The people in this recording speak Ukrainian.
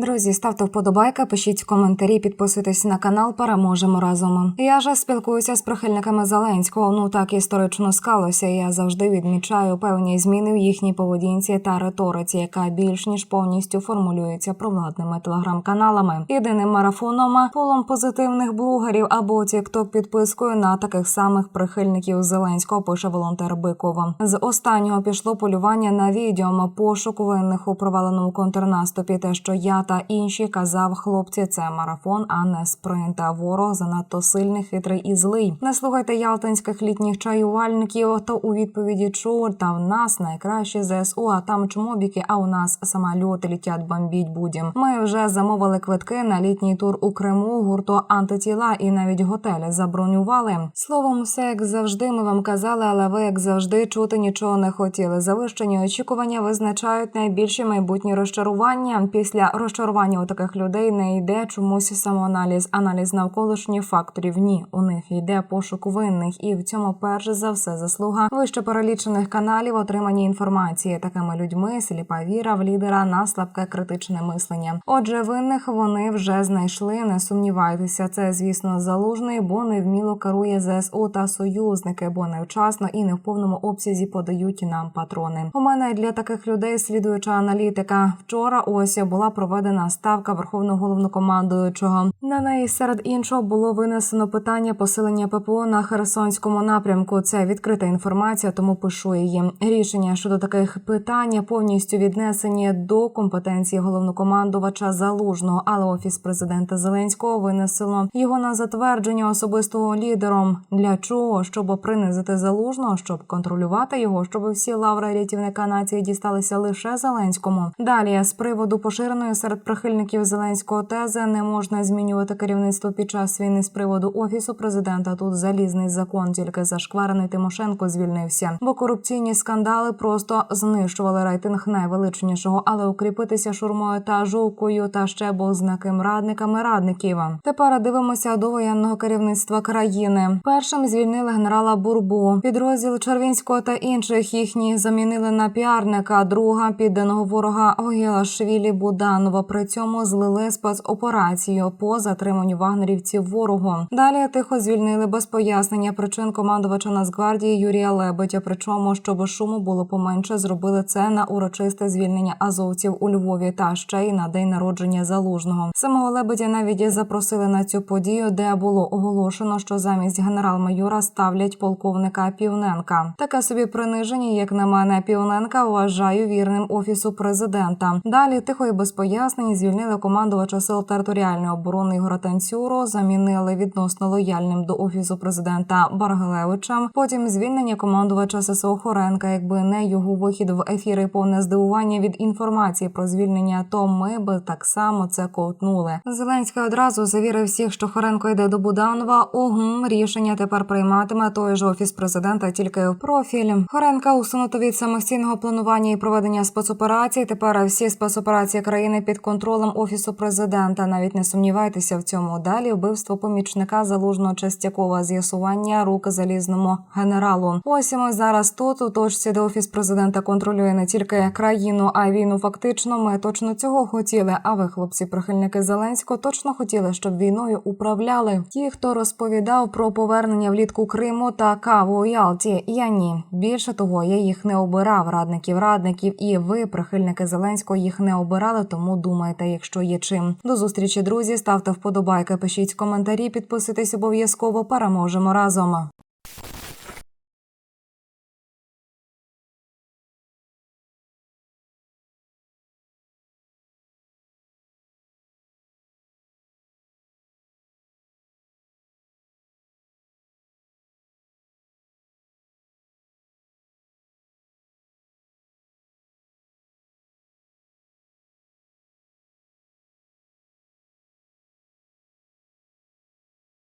Друзі, ставте вподобайка, пишіть коментарі, підписуйтесь на канал. Переможемо разом. Я ж спілкуюся з прихильниками Зеленського. Ну так історично скалося. Я завжди відмічаю певні зміни в їхній поведінці та риториці, яка більш ніж повністю формулюється провладними телеграм-каналами, єдиним марафоном, полом позитивних блогерів або тікток підпискою на таких самих прихильників Зеленського. Пише волонтер Бикова. З останнього пішло полювання на відео пошук винних у проваленому контрнаступі. Те, що я та інші казав, хлопці, це марафон, а не спринт. А ворог занадто сильний, хитрий і злий. Не слухайте ялтинських літніх чаювальників. То у відповіді чур та в нас найкращі ЗСУ, а там чмобіки, а у нас самольоти літять бомбіть будім. Ми вже замовили квитки на літній тур у Криму, гурту антитіла і навіть готелі забронювали. Словом, все як завжди. Ми вам казали, але ви як завжди чути нічого не хотіли. Завищені очікування визначають найбільші майбутні розчарування. Після розчарування у таких людей не йде чомусь самоаналіз, аналіз навколишніх факторів. Ні, у них йде пошук винних, і в цьому перш за все заслуга вище перелічених каналів отримані інформації. Такими людьми сліпа віра в лідера на слабке критичне мислення. Отже, винних вони вже знайшли. Не сумнівайтеся, це звісно залужний, бо невміло керує ЗСУ та союзники, бо невчасно і не в повному обсязі подають нам патрони. У мене для таких людей слідуюча аналітика. Вчора ось була проведена ставка верховного головнокомандуючого. На неї серед іншого було винесено питання посилення ППО на Херсонському напрямку. Це відкрита інформація, тому пишу її. Рішення щодо таких питань повністю віднесені до компетенції головнокомандувача залужного, але офіс президента Зеленського винесено його на затвердження особистого лідером. Для чого? Щоб принизити залужного, щоб контролювати його, щоб всі лаври рятівника нації дісталися лише Зеленському. Далі з приводу поширеної серед прихильників Зеленського тези не можна змінювати керівництво під час війни з приводу офісу президента. Тут залізний закон, тільки зашкварений Тимошенко звільнився, бо корупційні скандали просто знищували рейтинг найвеличнішого, але укріпитися шурмою та жовкою та ще бо знаким радниками радників. Тепер дивимося до воєнного керівництва країни. Першим звільнили генерала Бурбу. Підрозділ Червінського та інших їхні замінили на піарника. Друга підданого ворога Огіла Швілі Буданова. При цьому злили спецоперацію по затриманню вагнерівців ворогу. Далі тихо звільнили без пояснення причин командувача Нацгвардії Юрія Лебедя. Причому, щоб шуму було поменше, зробили це на урочисте звільнення азовців у Львові та ще й на день народження залужного. Самого Лебедя навіть запросили на цю подію, де було оголошено, що замість генерал-майора ставлять полковника Півненка. Таке собі приниження, як на мене, Півненка вважаю вірним офісу президента. Далі тихо і без пояснень звільнили командувача сил територіальної оборони Ігора Танцюру, замінили відносно лояльним до офісу президента Баргилевича. Потім звільнення командувача ССО Хоренка. Якби не його вихід в ефіри повне здивування від інформації про звільнення, то ми би так само це ковтнули. Зеленський одразу завірив всіх, що Хоренко йде до Буданова. Угу, рішення тепер прийматиме той же офіс президента, тільки в профіль. Хоренка усунуто від самостійного планування і проведення спецоперацій. Тепер всі спецоперації країни під контролем офісу президента. Навіть не сумнівайтеся в цьому. Далі вбивство помічника залужного Частякова, з'ясування рук залізному генералу. Ось і ми зараз тут у точці, де офіс президента контролює не тільки країну, а й війну. Фактично, ми точно цього хотіли. А ви, хлопці, прихильники Зеленського, точно хотіли, щоб війною управляли. Ті, хто розповідав про повернення влітку Криму та каву у Ялті. Я ні. Більше того, я їх не обирав радників, радників, і ви, прихильники Зеленського, їх не обирали. Тому думайте, якщо є чим. До зустрічі, друзі. Ставте вподобайки, пишіть коментарі, підписуйтесь обов'язково. Переможемо разом.